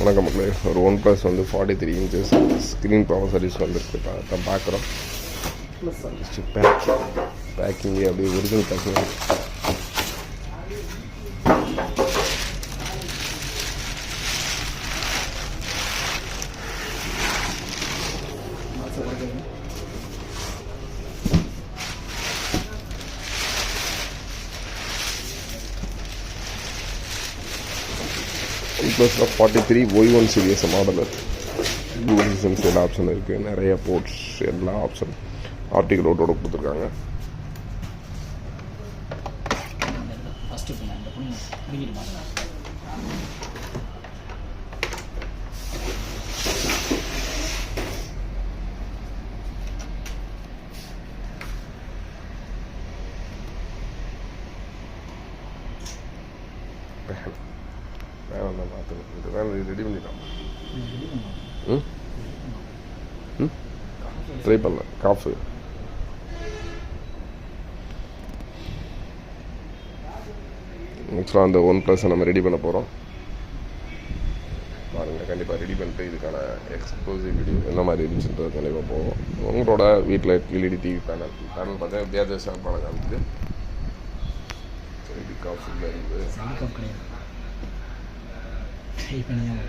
வணக்கம் மக்களே. ஒரு ஒன் ப்ளஸ் வந்து forty three inches screen power service வந்துருக்கு. பா- தான் பார்க்குறோம் பேக்கிங் பேக்கிங்கே அப்படியே ஒரிஜினல் பேக்கிங் ஒன் ப்ளஸில் forty three Y one series model dual எல்லா ஆப்ஷன் இருக்குது நிறைய போர்ட்ஸ் எல்லா ஆப்ஷன் ஆர்டிகல் ரோட்டோட கொடுத்துருக்காங்க. Thank you. வேணாம் தான் மாற்றணும் இது வேணும் இது ரெடி பண்ணிடலாம் ம்? ம்? ட்ரை பண்ணல காஃபு. ஆக்சுவலாக அந்த ஒன் ப்ளஸ் நம்ம ரெடி பண்ண போகிறோம் பாருங்கள் கண்டிப்பாக ரெடி பண்ணிட்டு இதுக்கான எக்ஸ்க்ளூசிவ் வீடியோ என்ன மாதிரி இருந்துச்சுன்றது கண்டிப்பாக போவோம். உங்களோட வீட்டில் எல்இடி டிவி பேனல் பேனல் பார்த்தா வித்தியாச படம் காமிக்குது சரி காஃபுல இருந்து. taping in.